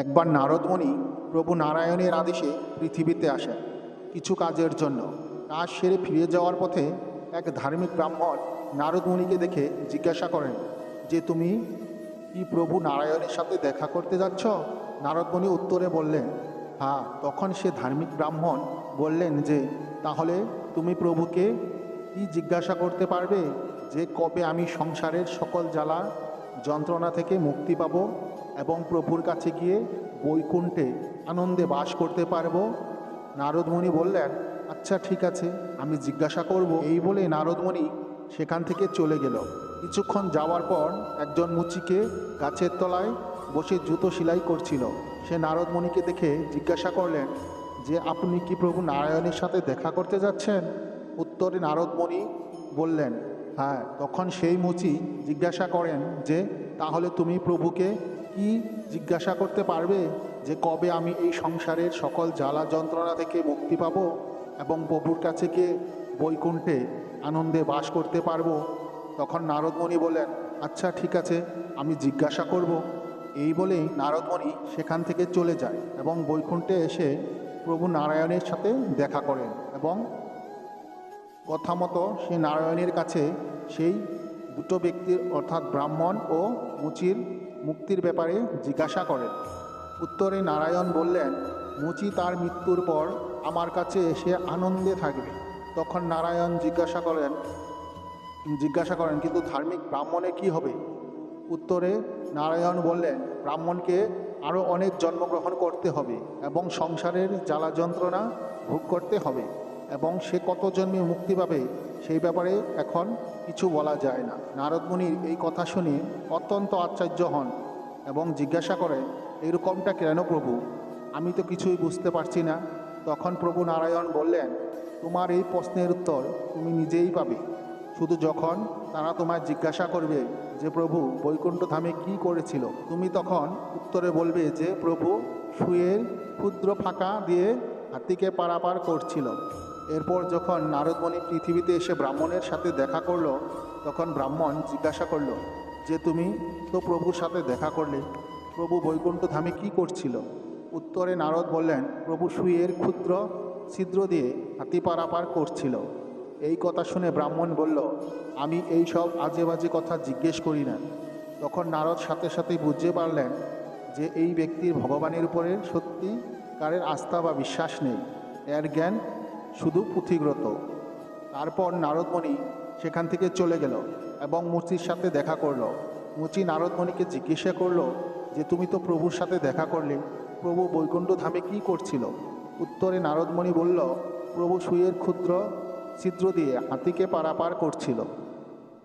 একবার নারদমণি প্রভু নারায়ণের আদেশে পৃথিবীতে আসেন কিছু কাজের জন্য। কাজ সেরে ফিরে যাওয়ার পথে এক ধার্মিক ব্রাহ্মণ নারদমণিকে দেখে জিজ্ঞাসা করেন, যে তুমি কি প্রভু নারায়ণের সাথে দেখা করতে যাচ্ছ? নারদমণি উত্তরে বললেন হ্যাঁ তখন সে ধার্মিক ব্রাহ্মণ বললেন যে, তাহলে তুমি প্রভুকে কি জিজ্ঞাসা করতে পারবে যে কবে আমি সংসারের সকল জ্বালা যন্ত্রণা থেকে মুক্তি পাব? এবং প্রভুর কাছে গিয়ে বৈকুণ্ঠে আনন্দে বাস করতে পারব। নারদমণি বললেন আচ্ছা ঠিক আছে, আমি জিজ্ঞাসা করব। এই বলে নারদমণি সেখান থেকে চলে গেল। কিছুক্ষণ যাওয়ার পর একজন মুচিকে গাছের তলায় বসে জুতো সেলাই করছিল। সে নারদমণিকে দেখে জিজ্ঞাসা করলেন, যে আপনি কি প্রভু নারায়ণের সাথে দেখা করতে যাচ্ছেন? উত্তরে নারদমণি বললেন হ্যাঁ। তখন সেই মুচি জিজ্ঞাসা করেন, যে তাহলে তুমি প্রভুকে কি জিজ্ঞাসা করতে পারবে যে কবে আমি এই সংসারের সকল জ্বালা যন্ত্রণা থেকে মুক্তি পাব এবং প্রভুর কাছে গিয়ে বৈকুণ্ঠে আনন্দে বাস করতে পারব? তখন নারদমণি বললেন আচ্ছা ঠিক আছে, আমি জিজ্ঞাসা করব। এই বলেই নারদমণি সেখান থেকে চলে যায় এবং বৈকুণ্ঠে এসে প্রভু নারায়ণের সাথে দেখা করেন এবং কথা মতো সে নারায়ণের কাছে সেই দুটো ব্যক্তির, অর্থাৎ ব্রাহ্মণ ও মুচির মুক্তির ব্যাপারে জিজ্ঞাসা করেন। উত্তরে নারায়ণ বললেন, মুচি তার মৃত্যুর পর আমার কাছে এসে আনন্দে থাকবে। তখন নারায়ণ জিজ্ঞাসা করেন জিজ্ঞাসা করেন, কিন্তু ধার্মিক ব্রাহ্মণে কি হবে? উত্তরে নারায়ণ বললেন, ব্রাহ্মণকে আরও অনেক জন্মগ্রহণ করতে হবে এবং সংসারের জ্বালা যন্ত্রণা ভোগ করতে হবে। এবং সে কত জন্মে মুক্তি পাবে সেই ব্যাপারে এখন কিছু বলা যায় না। নারদমুনির এই কথা শুনে অত্যন্ত আশ্চর্য হন এবং জিজ্ঞাসা করে, এরকমটা কেন প্রভু? আমি তো কিছুই বুঝতে পারছি না। তখন প্রভু নারায়ণ বললেন, তোমার এই প্রশ্নের উত্তর তুমি নিজেই পাবে। শুধু যখন তারা তোমায় জিজ্ঞাসা করবে যে, প্রভু বৈকুণ্ঠ ধামে কি করেছিল? তুমি তখন উত্তরে বলবে যে, প্রভু, শুয়ে ক্ষুদ্র ফাঁকা দিয়ে হাতিকে পারাপার করছিল। এরপর যখন নারদমণি পৃথিবীতে এসে ব্রাহ্মণের সাথে দেখা করল, তখন ব্রাহ্মণ জিজ্ঞাসা করল, যে তুমি তো প্রভুর সাথে দেখা করলে, প্রভু বৈকুণ্ঠ ধামে কি করছিল? উত্তরে নারদ বললেন, প্রভু শুয়ের ক্ষুদ্র ছিদ্র দিয়ে হাতি পারাপার করছিল। এই কথা শুনে ব্রাহ্মণ বলল, আমি এই সব আজে বাজে কথা জিজ্ঞেস করি না। তখন নারদ সাথে সাথে বুঝতে পারলেন যে এই ব্যক্তির ভগবানের উপরে সত্যি কারের আস্থা বা বিশ্বাস নেই। এর জ্ঞান শুধু পুঁথিগ্রত তারপর নারদমণি সেখান থেকে চলে গেল এবং মুচির সাথে দেখা করল। মুচি নারদমণিকে জিজ্ঞাসা করল যে, তুমি তো প্রভুর সাথে দেখা করলে, প্রভু বৈকুণ্ঠ ধামে কি করছিল? উত্তরে নারদমণি বলল, প্রভু সুয়ের ক্ষুদ্র ছিদ্র দিয়ে হাতিকে পারাপার করছিল।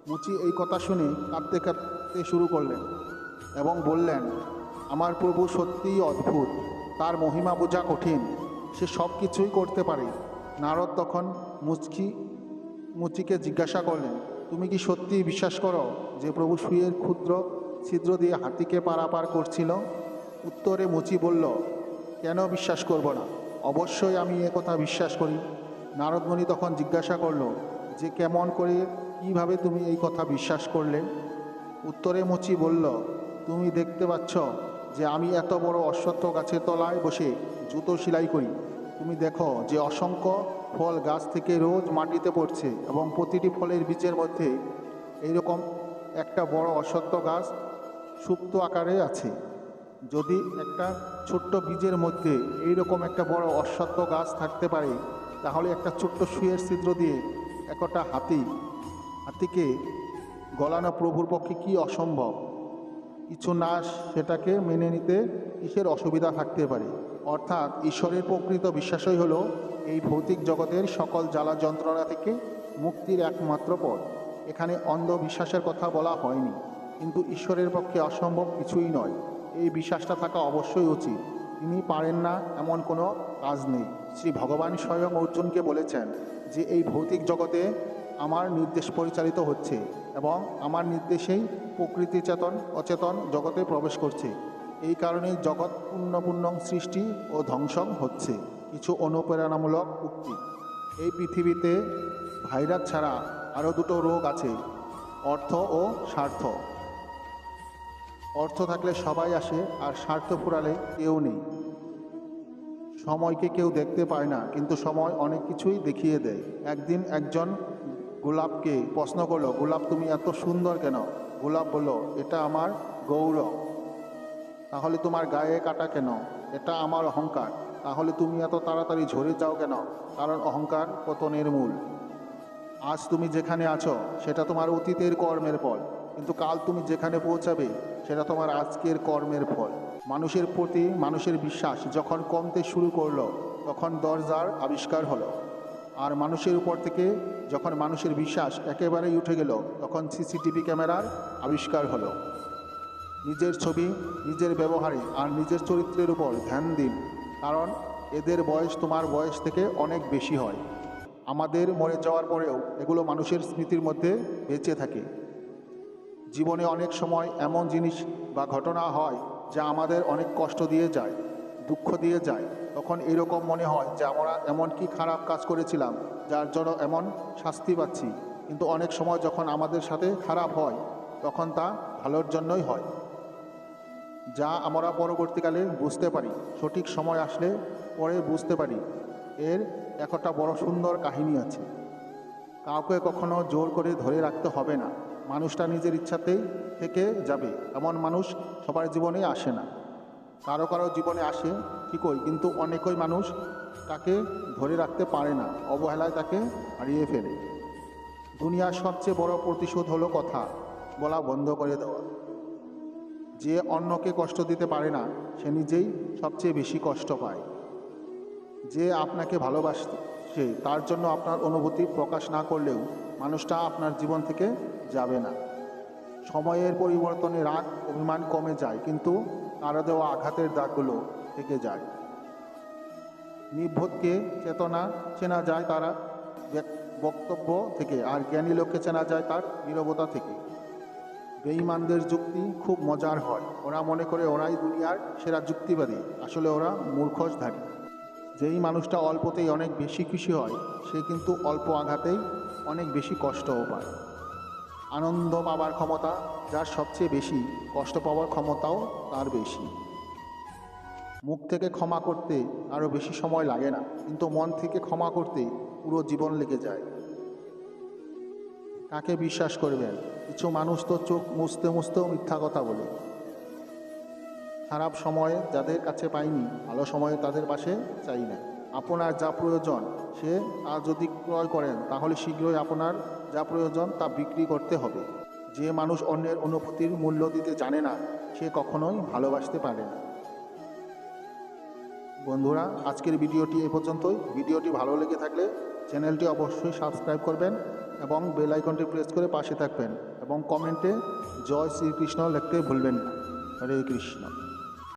মুচি এই কথা শুনে কাঁদতে কাঁদতে শুরু করলেন এবং বললেন, আমার প্রভু সত্যিই অদ্ভুত। তার মহিমা বোঝা কঠিন। সে সব কিছুই করতে পারে। নারদ তখন মুচকি মুচিকে জিজ্ঞাসা করলেন, তুমি কি সত্যিই বিশ্বাস করো যে প্রভু সুয়ের ক্ষুদ্র ছিদ্র দিয়ে হাতিকে পারাপার করছিল? উত্তরে মুচি বলল, কেন বিশ্বাস করব না? অবশ্যই আমি এ কথা বিশ্বাস করি। নারদমণি তখন জিজ্ঞাসা করল, যে কেমন করে, কীভাবে তুমি এই কথা বিশ্বাস করলে? উত্তরে মুচি বলল, তুমি দেখতে পাচ্ছ যে আমি এত বড় অশ্বত্থ গাছের তলায় বসে জুতো সেলাই করি। তুমি দেখো যে অসংখ্য ফল গাছ থেকে রোজ মাটিতে পড়ছে এবং প্রতিটি ফলের বীজের মধ্যে এইরকম একটা বড় অশ্বত্থ গাছ সুপ্ত আকারে আছে। যদি একটা ছোট্ট বীজের মধ্যে এইরকম একটা বড় অশ্বত্থ গাছ থাকতে পারে, তাহলে একটা ছোট্ট সুয়ের ছিদ্র দিয়ে একটা হাতি, হাতিকে গলানো প্রভুর পক্ষে কি অসম্ভব? কিছু না সেটাকে মেনে নিতে কিসের অসুবিধা থাকতে পারে? অর্থাৎ ঈশ্বরের প্রকৃত বিশ্বাসই হলো এই ভৌতিক জগতের সকল জ্বালা যন্ত্রণা থেকে মুক্তির একমাত্র পথ। এখানে অন্ধবিশ্বাসের কথা বলা হয়নি, কিন্তু ঈশ্বরের পক্ষে অসম্ভব কিছুই নয়। এই বিশ্বাসটা থাকা অবশ্যই উচিত। তিনি পারেন না এমন কোনো কাজ নেই। শ্রী ভগবান স্বয়ং অর্জুনকে বলেছেন যে, এই ভৌতিক জগতে আমার নির্দেশ পরিচালিত হচ্ছে এবং আমার নির্দেশেই প্রকৃতি চেতন, অচেতন জগতে প্রবেশ করছে। এই কারণে জগৎ পূর্ণ পূর্ণ সৃষ্টি ও ধ্বংসং হচ্ছে। কিছু অনুপ্রেরণামূলক উক্তি। এই পৃথিবীতে ভাইরাস ছাড়া আরও দুটো রোগ আছে, অর্থ ও স্বার্থ। অর্থ থাকলে সবাই আসে, আর স্বার্থ ফুরালে কেউ নেই। সময়কে কেউ দেখতে পায় না, কিন্তু সময় অনেক কিছুই দেখিয়ে দেয়। একদিন একজন গোলাপকে প্রশ্ন করল, গোলাপ তুমি এত সুন্দর কেন? গোলাপ বলল, এটা আমার গৌরব। তাহলে তোমার গায়ে কাটা কেন? এটা আমার অহংকার। তাহলে তুমি এত তাড়াতাড়ি ঝরে যাও কেন? কারণ অহংকার পতনের মূল। আজ তুমি যেখানে আছো, সেটা তোমার অতীতের কর্মের ফল। কিন্তু কাল তুমি যেখানে পৌঁছাবে, সেটা তোমার আজকের কর্মের ফল। মানুষের প্রতি মানুষের বিশ্বাস যখন কমতে শুরু করল, তখন দরজার আবিষ্কার হলো। আর মানুষের উপর থেকে যখন মানুষের বিশ্বাস একেবারেই উঠে গেল, তখন সিসিটিভি ক্যামেরার আবিষ্কার হলো। নিজের ছবি, নিজের ব্যবহারে আর নিজের চরিত্রের উপর ধ্যান দিন। কারণ এদের বয়স তোমার বয়স থেকে অনেক বেশি হয়। আমাদের মরে যাওয়ার পরেও এগুলো মানুষের স্মৃতির মধ্যে বেঁচে থাকে। জীবনে অনেক সময় এমন জিনিস বা ঘটনা হয় যা আমাদের অনেক কষ্ট দিয়ে যায়, দুঃখ দিয়ে যায়। তখন এরকম মনে হয় যে আমরা এমন কি খারাপ কাজ করেছিলাম যার জন্য এমন শাস্তি পাচ্ছি। কিন্তু অনেক সময় যখন আমাদের সাথে খারাপ হয়, তখন তা ভালোর জন্যই হয়। যা আমরা পরবর্তীকালে বুঝতে পারি। সঠিক সময় আসলে পরে বুঝতে পারি। এর একটা বড় সুন্দর কাহিনী আছে। কাউকে কখনো জোর করে ধরে রাখতে হবে না। মানুষটা নিজের ইচ্ছাতেই থেকে যাবে। এমন মানুষ সবার জীবনে আসে না। কারও কারও জীবনে আসে ঠিকই, কিন্তু অনেকই মানুষ তাকে ধরে রাখতে পারে না। অবহেলায় তাকে হারিয়ে ফেলে। দুনিয়ার সবচেয়ে বড় প্রতিশোধ হলো কথা। বলা বন্ধ করে দেওয়া। যে অন্যকে কষ্ট দিতে পারে না, সে নিজেই সবচেয়ে বেশি কষ্ট পায়। যে আপনাকে ভালোবাসছে তার জন্য আপনার অনুভূতি প্রকাশ না করলেও মানুষটা আপনার জীবন থেকে যাবে না। সময়ের পরিবর্তনে রাগ, অভিমান কমে যায়, কিন্তু কারও দেওয়া আঘাতের দাগগুলো থেকে যায়। নির্বোধকে চেতনা চেনা যায় তারা বক্তব্য থেকে, আর জ্ঞানী লোককে চেনা যায় তার নীরবতা থেকে। বেঈমানদের যুক্তি খুব মজার হয়। ওরা মনে করে ওরাই দুনিয়ার সেরা যুক্তিবাদী। আসলে ওরা মূর্খসধারী যেই মানুষটা অল্পতেই অনেক বেশি খুশি হয়, সে কিন্তু অল্প আঘাতেই অনেক বেশি কষ্টও পায়। আনন্দ পাওয়ার ক্ষমতা যার সবচেয়ে বেশি, কষ্ট পাওয়ার ক্ষমতাও তার বেশি। মুখ থেকে ক্ষমা করতে আরও বেশি সময় লাগে না, কিন্তু মন থেকে ক্ষমা করতে পুরো জীবন লেগে যায়। কাকে বিশ্বাস করবেন? কিছু মানুষ তো চোখ মুছতে মুছতেও মিথ্যা কথা বলে। খারাপ সময়ে যাদের কাছে পাইনি, ভালো সময়ে তাদের পাশে চাই না। আপনার যা প্রয়োজন, সে তা যদি ক্রয় করেন, তাহলে শীঘ্রই আপনার যা প্রয়োজন তা বিক্রি করতে হবে। যে মানুষ অন্যের অনুভূতির মূল্য দিতে জানে না, সে কখনোই ভালোবাসতে পারে না। বন্ধুরা, আজকের ভিডিওটি এ পর্যন্তই। ভিডিওটি ভালো লেগে থাকলে চ্যানেলটি অবশ্যই সাবস্ক্রাইব করবেন। এবং বেল আইকনটি প্রেস করে পাশে থাকবেন এবং কমেন্টে জয় শ্রীকৃষ্ণ লিখতে ভুলবেন না। হরে কৃষ্ণ।